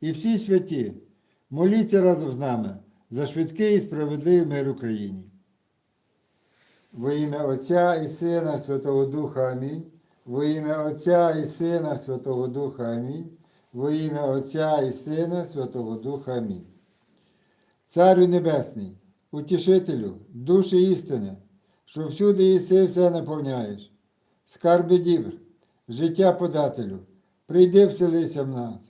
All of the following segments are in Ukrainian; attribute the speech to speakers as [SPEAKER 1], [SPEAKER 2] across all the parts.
[SPEAKER 1] і всі святі, моліться разом з нами за швидкий і справедливий мир Україні. Во ім'я Отця і Сина Святого Духа Амінь. Во ім'я Отця і Сина Святого Духа Амінь. Во ім'я Отця і Сина Святого Духа Амінь. Царю Небесний, утішителю, душі істини, що всюди єси все наповняєш, скарби дібр, життя подателю, прийди вселися в нас,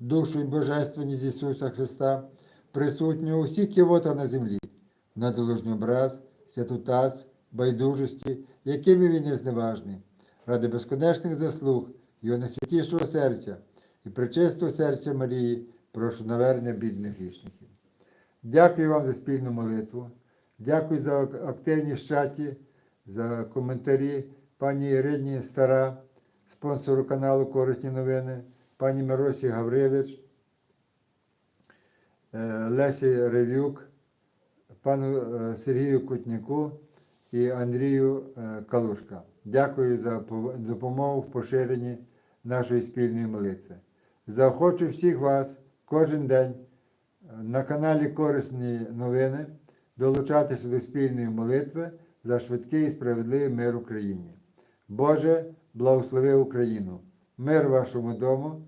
[SPEAKER 1] душу і божественність Ісуса Христа, присутнього у всіх кивотах на землі, на доложний образ, святотатств, байдужості, якими він є зневажний, ради безконечних заслуг Його найсвятішого серця і причистого серця Марії, прошу навернення бідних грішників. Дякую вам за спільну молитву. Дякую за активність в чаті, за коментарі пані Ірині Стара, спонсору каналу Корисні новини, пані Миросі Гаврилич, е, Лесі Ревюк, пану е, Сергію Кутняку і Андрію е, Калушка. Дякую за допомогу в поширенні нашої спільної молитви. Заохочу всіх вас кожен день на каналі Корисні новини долучатися до спільної молитви за швидкий і справедливий мир Україні. Боже, благослови Україну! Мир вашому дому,